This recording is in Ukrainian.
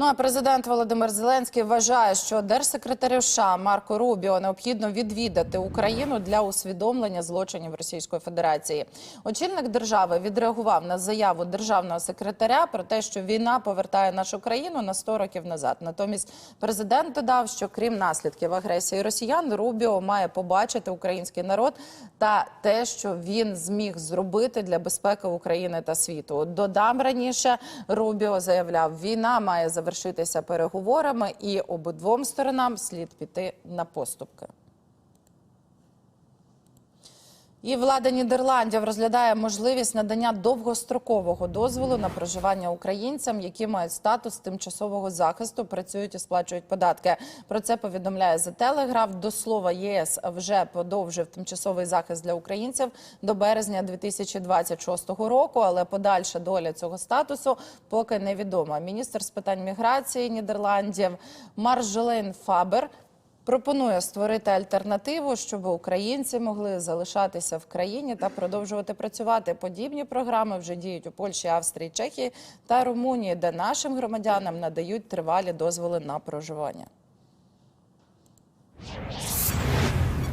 Ну а президент Володимир Зеленський вважає, що держсекретарю США Марко Рубіо необхідно відвідати Україну для усвідомлення злочинів Російської Федерації. Очільник держави відреагував на заяву державного секретаря про те, що війна повертає нашу країну на 100 років назад. Натомість президент додав, що крім наслідків агресії росіян, Рубіо має побачити український народ та те, що він зміг зробити для безпеки України та світу. Додам раніше Рубіо заявляв, війна має завершитися переговорами, і обидвом сторонам слід піти на поступки. І влада Нідерландів розглядає можливість надання довгострокового дозволу на проживання українцям, які мають статус тимчасового захисту, працюють і сплачують податки. Про це повідомляє The Telegraph. До слова, ЄС вже подовжив тимчасовий захист для українців до березня 2026 року. Але подальша доля цього статусу поки невідома. Міністр з питань міграції Нідерландів Маржелейн Фабер. Пропонує створити альтернативу, щоб українці могли залишатися в країні та продовжувати працювати. Подібні програми вже діють у Польщі, Австрії, Чехії та Румунії, де нашим громадянам надають тривалі дозволи на проживання.